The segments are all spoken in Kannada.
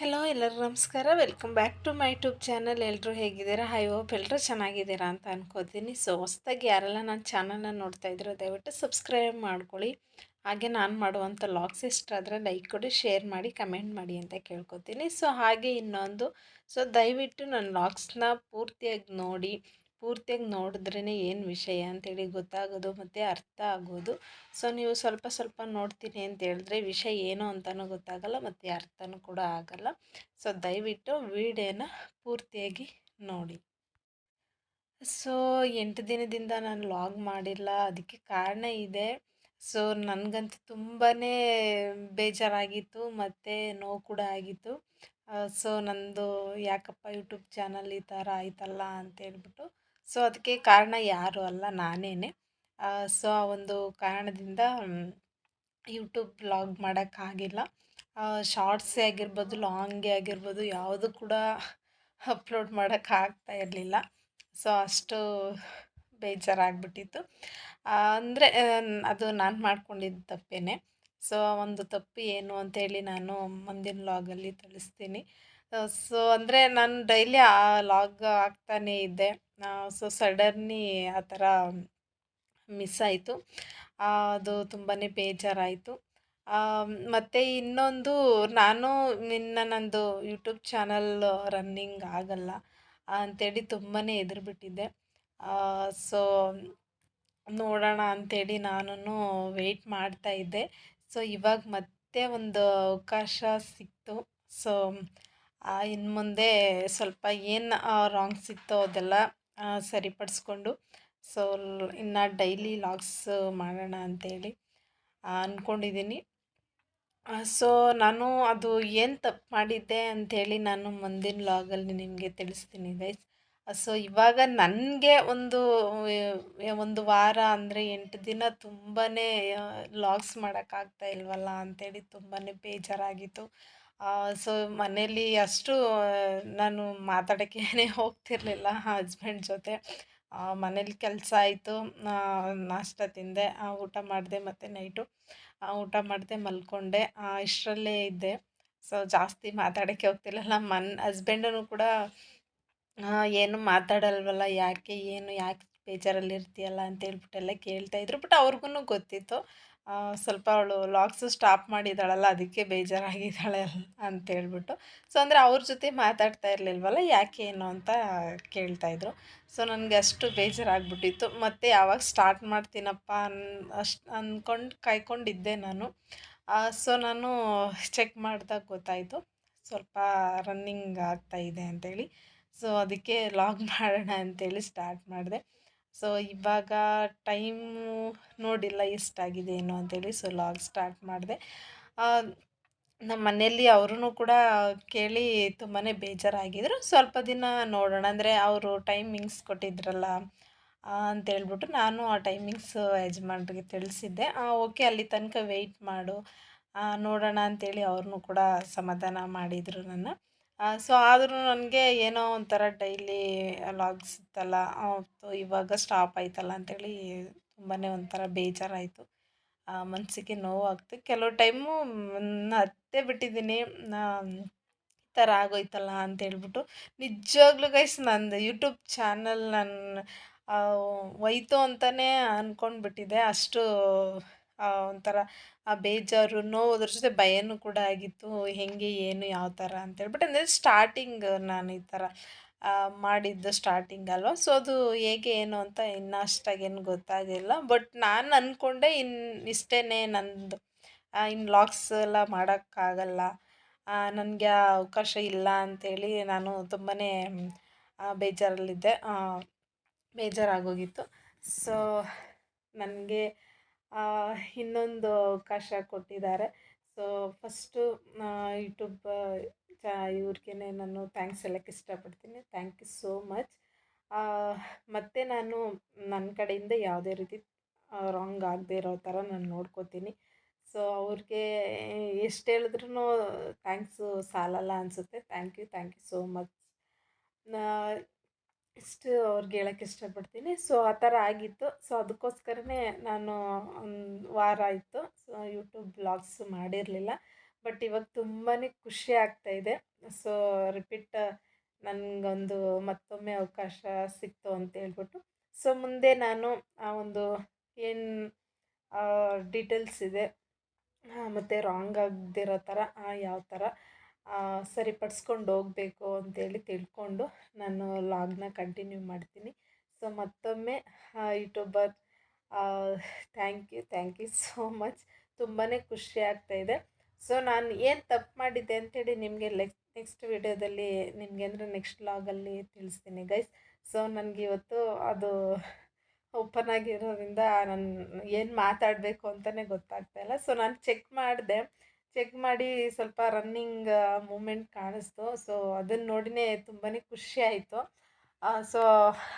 ಹೆಲೋ ಎಲ್ಲರೂ ನಮಸ್ಕಾರ. Welcome back to my YouTube channel ಎಲ್ಲರೂ ಹೇಗಿದ್ದೀರಾ? ಹೈ ಹೋಪ್ ಎಲ್ಲರೂ ಚೆನ್ನಾಗಿದ್ದೀರಾ ಅಂತ ಅನ್ಕೋತೀನಿ. ಸೊ ಹೊಸ್ದಾಗಿ ಯಾರೆಲ್ಲ ನನ್ನ ಚಾನಲ್ನ ನೋಡ್ತಾ ಇದ್ದೀರೋ ದಯವಿಟ್ಟು ಸಬ್ಸ್ಕ್ರೈಬ್ ಮಾಡ್ಕೊಳ್ಳಿ. ಹಾಗೆ ನಾನು ಮಾಡುವಂಥ ಲಾಗ್ಸ್ ಇಷ್ಟ ಆದರೆ ಲೈಕ್ ಕೊಡಿ ಶೇರ್ ಮಾಡಿ ಕಮೆಂಟ್ ಮಾಡಿ ಅಂತ ಕೇಳ್ಕೊತೀನಿ. ಸೊ ಹಾಗೆ ಇನ್ನೊಂದು. ಸೊ ದಯವಿಟ್ಟು ನನ್ನ ಲಾಗ್ಸ್ನ ಪೂರ್ತಿಯಾಗಿ ನೋಡಿ. ಪೂರ್ತಿಯಾಗಿ ನೋಡಿದ್ರೇ ಏನು ವಿಷಯ ಅಂತೇಳಿ ಗೊತ್ತಾಗೋದು ಮತ್ತು ಅರ್ಥ ಆಗೋದು. ಸೊ ನೀವು ಸ್ವಲ್ಪ ಸ್ವಲ್ಪ ನೋಡ್ತೀನಿ ಅಂತ ಹೇಳಿದ್ರೆ ವಿಷಯ ಏನು ಅಂತಲೂ ಗೊತ್ತಾಗಲ್ಲ, ಮತ್ತು ಅರ್ಥನೂ ಕೂಡ ಆಗಲ್ಲ. ಸೊ ದಯವಿಟ್ಟು ವಿಡಿಯೋನ ಪೂರ್ತಿಯಾಗಿ ನೋಡಿ. ಸೊ ಎಂಟು ದಿನದಿಂದ ನಾನು ಲಾಗ್ ಮಾಡಿಲ್ಲ, ಅದಕ್ಕೆ ಕಾರಣ ಇದೆ. ಸೊ ನನಗಂತೂ ತುಂಬಾ ಬೇಜಾರಾಗಿತ್ತು, ಮತ್ತು ನೋವು ಕೂಡ ಆಗಿತ್ತು. ಸೊ ನಂದು ಯಾಕಪ್ಪ ಯೂಟ್ಯೂಬ್ ಚಾನಲ್ ಈ ಥರ ಆಯ್ತಲ್ಲ ಅಂತೇಳ್ಬಿಟ್ಟು ಸೊ, ಅದಕ್ಕೆ ಕಾರಣ ಯಾರು ಅಲ್ಲ ನಾನೇ ಸೊ, ಆ ಒಂದು ಕಾರಣದಿಂದ ಯೂಟ್ಯೂಬ್ ಬ್ಲಾಗ್ ಮಾಡೋಕ್ಕಾಗಿಲ್ಲ ಶಾರ್ಟ್ಸೇ ಆಗಿರ್ಬೋದು, ಲಾಂಗೇ ಆಗಿರ್ಬೋದು, ಯಾವುದು ಕೂಡ ಅಪ್ಲೋಡ್ ಮಾಡೋಕ್ಕಾಗ್ತಾ ಇರಲಿಲ್ಲ. ಸೊ, ಅಷ್ಟು ಬೇಜಾರಾಗ್ಬಿಟ್ಟಿತ್ತು. ಅಂದರೆ ಅದು ನಾನು ಮಾಡ್ಕೊಂಡಿದ್ದ ತಪ್ಪೇ ಸೊ, ಒಂದು ತಪ್ಪು ಏನು ಅಂತೇಳಿ ನಾನು ಮುಂದಿನ ಲಾಗಲ್ಲಿ ತಿಳಿಸ್ತೀನಿ. ಸೊ, ಅಂದರೆ ನಾನು ಡೈಲಿ ಆ ಲಾಗ್ ಆಗ್ತಾನೇ ಇದ್ದೆ. ಸೊ ಸಡನ್ನಿ ಆ ಥರ ಮಿಸ್ ಆಯಿತು. ಅದು ತುಂಬಾ ಬೇಜಾರಾಯಿತು. ಮತ್ತು ಇನ್ನೊಂದು, ನಾನು ನಿನ್ನ ನಂದು ಯೂಟ್ಯೂಬ್ ಚಾನಲ್ ರನ್ನಿಂಗ್ ಆಗಲ್ಲ ಅಂಥೇಳಿ ತುಂಬಾ ಬಿಟ್ಟಿದ್ದೆ ಸೊ, ನೋಡೋಣ ಅಂಥೇಳಿ ನಾನು ವೆಯ್ಟ್ ಮಾಡ್ತಾಯಿದ್ದೆ ಸೊ, ಇವಾಗ ಮತ್ತೆ ಒಂದು ಅವಕಾಶ ಸಿಕ್ತು. ಸೊ ಇನ್ನು ಮುಂದೆ ಸ್ವಲ್ಪ ಏನು ರಾಂಗ್ ಸಿಕ್ತೋ ಅದೆಲ್ಲ ಸರಿಪಡಿಸ್ಕೊಂಡು, ಸೊ, ಇನ್ನು ಡೈಲಿ ಲಾಗ್ಸ್ ಮಾಡೋಣ ಅಂಥೇಳಿ ಅಂದ್ಕೊಂಡಿದ್ದೀನಿ ಸೊ, ನಾನು ಅದು ಏನು ತಪ್ಪು ಮಾಡಿದ್ದೆ ಅಂಥೇಳಿ ನಾನು ಮುಂದಿನ ಲಾಗಲ್ಲಿ ನಿಮಗೆ ತಿಳಿಸ್ತೀನಿ ಗೈಸ್ ಸೊ ಇವಾಗ ನನಗೆ ಒಂದು ಒಂದು ವಾರ ಅಂದರೆ ಎಂಟು ದಿನ ತುಂಬಾ ಲಾಗ್ಸ್ ಮಾಡೋಕ್ಕಾಗ್ತಾ ಇಲ್ವಲ್ಲ ಅಂಥೇಳಿ ತುಂಬಾ ಬೇಜಾರಾಗಿತ್ತು. ಸೊ ಮನೇಲಿ ಅಷ್ಟು ನಾನು ಮಾತಾಡೋಕ್ಕೇನೆ ಹೋಗ್ತಿರಲಿಲ್ಲ ಹಸ್ಬೆಂಡ್ ಜೊತೆ. ಮನೇಲಿ ಕೆಲಸ ಆಯಿತು. ನಾಷ್ಟ ತಿಂದೆ ಊಟ ಮಾಡಿದೆ ಮತ್ತು ನೈಟು. ಊಟ ಮಾಡಿದೆ ಮಲ್ಕೊಂಡೆ ಇಷ್ಟರಲ್ಲೇ ಇದ್ದೆ. ಸೊ ಜಾಸ್ತಿ ಮಾತಾಡೋಕ್ಕೆ ಹೋಗ್ತಿರ್ಲಿಲ್ಲ. ಮನ್ ಹಸ್ಬೆಂಡೂ ಕೂಡ ಏನು ಮಾತಾಡಲ್ವಲ್ಲ, ಯಾಕೆ ಏನು, ಯಾಕೆ ಬೇಜಾರಲ್ಲಿ ಇರ್ತೀಯಲ್ಲ ಅಂತ ಕೇಳ್ತಾ ಇದ್ದರು ಬಟ್ ಅವ್ರಿಗೂ ಗೊತ್ತಿತ್ತು. ಸ್ವಲ್ಪ ಅವಳು ಲಾಕ್ಸು ಸ್ಟಾಪ್ ಮಾಡಿದ್ದಾಳಲ್ಲ, ಅದಕ್ಕೆ ಬೇಜಾರಾಗಿದ್ದಾಳೆ ಅಂತೇಳ್ಬಿಟ್ಟು ಸೊ, ಅಂದರೆ ಅವ್ರ ಜೊತೆ ಮಾತಾಡ್ತಾ ಇರಲಿಲ್ವಲ್ಲ, ಯಾಕೆ ಏನು ಅಂತ ಕೇಳ್ತಾಯಿದ್ರು ಸೊ, ನನಗೆ ಅಷ್ಟು ಬೇಜಾರಾಗ್ಬಿಟ್ಟಿತ್ತು. ಮತ್ತು ಯಾವಾಗ ಸ್ಟಾರ್ಟ್ ಮಾಡ್ತೀನಪ್ಪ ಅನ್, ಅಷ್ಟು ಅಂದ್ಕೊಂಡು ಕಾಯ್ಕೊಂಡಿದ್ದೆ ನಾನು. ಸೊ, ನಾನು ಚೆಕ್ ಮಾಡಿದಾಗ ಗೊತ್ತಾಯಿತು. ಸ್ವಲ್ಪ ರನ್ನಿಂಗ್ ಆಗ್ತಾಯಿದೆ ಅಂಥೇಳಿ ಸೊ, ಅದಕ್ಕೆ ಲಾಗ್ ಮಾಡೋಣ ಅಂತೇಳಿ ಸ್ಟಾರ್ಟ್ ಮಾಡಿದೆ. ಸೊ, ಇವಾಗ ಟೈಮು ನೋಡಿಲ್ಲ ಎಷ್ಟಾಗಿದೆ ಏನು ಅಂತೇಳಿ, ಸೊ, ಲಾಗ್ ಸ್ಟಾರ್ಟ್ ಮಾಡಿದೆ. ನಮ್ಮ ಮನೆಯಲ್ಲಿ ಅವರೂ ಕೂಡ ಕೇಳಿ ತುಂಬಾ ಬೇಜಾರಾಗಿದ್ರು. ಸ್ವಲ್ಪ ದಿನ ನೋಡೋಣ, ಅಂದರೆ ಅವರು ಟೈಮಿಂಗ್ಸ್ ಕೊಟ್ಟಿದ್ರಲ್ಲ ಅಂತೇಳ್ಬಿಟ್ಟು ನಾನು ಆ ಟೈಮಿಂಗ್ಸ್ ಯಜಮಾನ್ರಿಗೆ ತಿಳಿಸಿದ್ದೆ. ಓಕೆ, ಅಲ್ಲಿ ತನಕ ವೆಯ್ಟ್ ಮಾಡು. ನೋಡೋಣ ಅಂತೇಳಿ ಅವ್ರನ್ನೂ ಕೂಡ ಸಮಾಧಾನ ಮಾಡಿದರು ನನ್ನ. ಸೊ ಆದರೂ ನನಗೆ ಏನೋ ಒಂಥರ ಡೈಲಿ ಲಾಗ್ಸ್ ಇತ್ತಲ್ಲ ಇವಾಗ ಸ್ಟಾಪ್ ಆಯ್ತಲ್ಲ ಅಂಥೇಳಿ ತುಂಬಾ ಒಂಥರ ಬೇಜಾರಾಯಿತು. ಮನಸ್ಸಿಗೆ ನೋವಾಗ್ತು. ಕೆಲವು ಟೈಮು ಹತ್ತೇ ಬಿಟ್ಟಿದ್ದೀನಿ. ಈ ಥರ ಆಗೋಯ್ತಲ್ಲ ಅಂತೇಳ್ಬಿಟ್ಟು ನಿಜವಾಗ್ಲೂ ಗೈಸ್ ನಂದು ಯೂಟ್ಯೂಬ್ ಚಾನಲ್ ನನ್ನ ಒಯ್ತು ಅಂತಲೇ ಅಂದ್ಕೊಂಡ್ಬಿಟ್ಟಿದ್ದೆ ಅಷ್ಟು ಒಂಥರ ಆ ಬೇಜಾರು ನೋವು ಅದ್ರ ಜೊತೆ ಭಯನೂ ಕೂಡ ಆಗಿತ್ತು. ಹೆಂಗೆ, ಏನು, ಯಾವ ಥರ ಅಂತೇಳ್ಬಿಟ್ಟು ಅಂದರೆ ಸ್ಟಾರ್ಟಿಂಗ್ ನಾನು ಈ ಥರ ಮಾಡಿದ್ದು ಸ್ಟಾರ್ಟಿಂಗ್ ಅಲ್ವಾ. ಸೊ ಅದು ಹೇಗೆ, ಏನು ಅಂತ ಇನ್ನೂ ಅಷ್ಟಾಗೇನು ಗೊತ್ತಾಗಿಲ್ಲ ಬಟ್ ನಾನು ಅಂದ್ಕೊಂಡೆ ಇನ್ನು ಇಷ್ಟೇ ನಂದು. ಇನ್ನು ಲಾಕ್ಸ್ ಎಲ್ಲ ಮಾಡೋಕ್ಕಾಗಲ್ಲ. ನನಗೆ ಅವಕಾಶ ಇಲ್ಲ ಅಂಥೇಳಿ ನಾನು ತುಂಬಾ ಬೇಜಾರಲ್ಲಿದ್ದೆ. ಬೇಜಾರಾಗೋಗಿತ್ತು. ಸೊ ನನಗೆ ಇನ್ನೊಂದು ಅವಕಾಶ ಕೊಟ್ಟಿದ್ದಾರೆ. ಸೊ ಫಸ್ಟು ಯೂಟ್ಯೂಬ್ ಚ ಇವ್ರಿಗೆ ನಾನು ಥ್ಯಾಂಕ್ಸ್ ಹೇಳಕ್ಕೆ ಇಷ್ಟಪಡ್ತೀನಿ. ಥ್ಯಾಂಕ್ ಯು ಸೋ ಮಚ್ ಮತ್ತು ನಾನು ನನ್ನ ಕಡೆಯಿಂದ ಯಾವುದೇ ರೀತಿ ರಾಂಗ್ ಆಗದೆ ಇರೋ ಥರ ನಾನು ನೋಡ್ಕೋತೀನಿ. ಸೊ ಅವ್ರಿಗೆ ಎಷ್ಟು ಹೇಳಿದ್ರೂ ಥ್ಯಾಂಕ್ಸು ಸಾಲಲ್ಲ ಅನಿಸುತ್ತೆ. Thank you thank you so much ಇಷ್ಟು ಅವ್ರಿಗೆ ಹೇಳಕ್ಕೆ ಇಷ್ಟಪಡ್ತೀನಿ. ಸೊ ಆ ಥರ ಆಗಿತ್ತು. ಸೊ ಅದಕ್ಕೋಸ್ಕರನೇ ನಾನು ಒಂದು ವಾರ ಆಯಿತು. ಸೊ ಯೂಟ್ಯೂಬ್ ಬ್ಲಾಗ್ಸ್ ಮಾಡಿರಲಿಲ್ಲ. ಬಟ್ ಇವಾಗ ತುಂಬಾ ಖುಷಿ ಆಗ್ತಾ ಇದೆ. ಸೊ ರಿಪೀಟ್ ನನಗೊಂದು ಮತ್ತೊಮ್ಮೆ ಅವಕಾಶ ಸಿಕ್ತು ಅಂತ ಹೇಳ್ಬಿಟ್ಟು. ಸೊ ಮುಂದೆ ನಾನು ಆ ಒಂದು ಏನು ಡೀಟೇಲ್ಸ್ ಇದೆ ಮತ್ತು ರಾಂಗ್ ಆಗದಿರೋ ಥರ ಯಾವ ಥರ ಸರಿಪಡಿಸ್ಕೊಂಡು ಹೋಗಬೇಕು ಅಂತೇಳಿ ತಿಳ್ಕೊಂಡು ನಾನು ಲಾಗ್ನ ಕಂಟಿನ್ಯೂ ಮಾಡ್ತೀನಿ. ಸೊ ಮತ್ತೊಮ್ಮೆ YouTuber thank you thank you so much ತುಂಬಾ ಖುಷಿ ಆಗ್ತಾಯಿದೆ ಸೊ ನಾನು ಏನು ತಪ್ಪು ಮಾಡಿದ್ದೆ ಅಂತೇಳಿ ನಿಮಗೆ ಲೆಕ್ ನೆಕ್ಸ್ಟ್ ವಿಡಿಯೋದಲ್ಲಿ ನಿಮಗೆ ಅಂದರೆ ನೆಕ್ಸ್ಟ್ ಲಾಗಲ್ಲಿ ತಿಳಿಸ್ತೀನಿ ಗೈಸ್ ಸೊ ನನಗೆ ಇವತ್ತು ಅದು ಓಪನ್ ಆಗಿರೋದ್ರಿಂದ ನಾನು ಏನು ಮಾತಾಡಬೇಕು ಅಂತಲೇ ಗೊತ್ತಾಗ್ತಾಯಿಲ್ಲ ಸೊ ನಾನು ಚೆಕ್ ಮಾಡಿದೆ. ಚೆಕ್ ಮಾಡಿ ಸ್ವಲ್ಪ ರನ್ನಿಂಗ್ ಮೂಮೆಂಟ್ ಕಾಣಿಸ್ತು. ಸೊ ಅದನ್ನು ನೋಡಿನೇ ತುಂಬಾ ಖುಷಿ ಆಯಿತು. ಸೊ,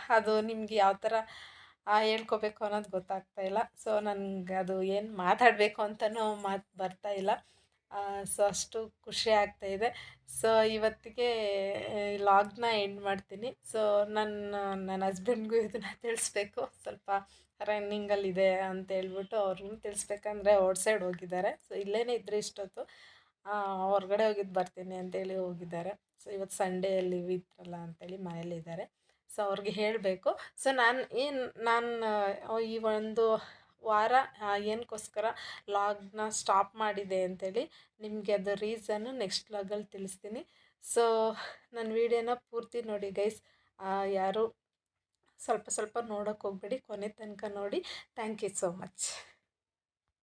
ಅದು ನಿಮ್ಗೆ ಯಾವ ಥರ ಹೇಳ್ಕೋಬೇಕು ಅನ್ನೋದು ಗೊತ್ತಾಗ್ತಾ ಇಲ್ಲ. ಸೊ, ನನಗೆ ಅದು ಏನು ಮಾತಾಡಬೇಕು ಅಂತಲೂ ಮಾತು ಬರ್ತಾ ಇಲ್ಲ. ಸೊ ಅಷ್ಟು ಖುಷಿ ಆಗ್ತಾ ಇದೆ. ಸೊ ಇವತ್ತಿಗೆ ಲಾಗ್ನ ಎಂಡ್ ಮಾಡ್ತೀನಿ. ಸೊ ನನ್ನ ನನ್ನ ಹಸ್ಬೆಂಡ್ಗೂ ಇದನ್ನು ತಿಳಿಸ್ಬೇಕು. ಸ್ವಲ್ಪ ರನ್ನಿಂಗಲ್ಲಿದೆ ಅಂತ ಹೇಳ್ಬಿಟ್ಟು ಅವ್ರಿಗೂ ತಿಳಿಸ್ಬೇಕಂದ್ರೆ ಔಟ್ ಸೈಡ್ ಹೋಗಿದ್ದಾರೆ. ಸೊ ಇಲ್ಲೇ ಇದ್ದರೆ ಇಷ್ಟೊತ್ತು. ಹೊರಗಡೆ ಹೋಗಿದ್ದು ಬರ್ತೀನಿ ಅಂತೇಳಿ ಹೋಗಿದ್ದಾರೆ. ಸೊ ಇವತ್ತು ಸಂಡೇ ಲೀವ್ ಇತ್ತಲ್ಲ ಅಂತೇಳಿ ಮನೇಲಿದ್ದಾರೆ ಸೊ ಅವ್ರಿಗೆ ಹೇಳಬೇಕು. ಸೊ ನಾನು ಏನು, ನಾನು ಈ ಒಂದು ವಾರ ಏನಕ್ಕೋಸ್ಕರ ಲಾಗ್ನ ಸ್ಟಾಪ್ ಮಾಡಿದೆ ಅಂತೇಳಿ ನಿಮಗೆ ಅದು ರೀಸನ್ನು ನೆಕ್ಸ್ಟ್ ಲಾಗಲ್ಲಿ ತಿಳಿಸ್ತೀನಿ. ಸೊ, ನನ್ನ ವೀಡಿಯೋನ ಪೂರ್ತಿ ನೋಡಿ ಗೈಸ್. ಯಾರು ಸ್ವಲ್ಪ ಸ್ವಲ್ಪ ನೋಡೋಕ್ಕೆ ಹೋಗ್ಬೇಡಿ, ಕೊನೆ ತನಕ ನೋಡಿ. Thank you so much.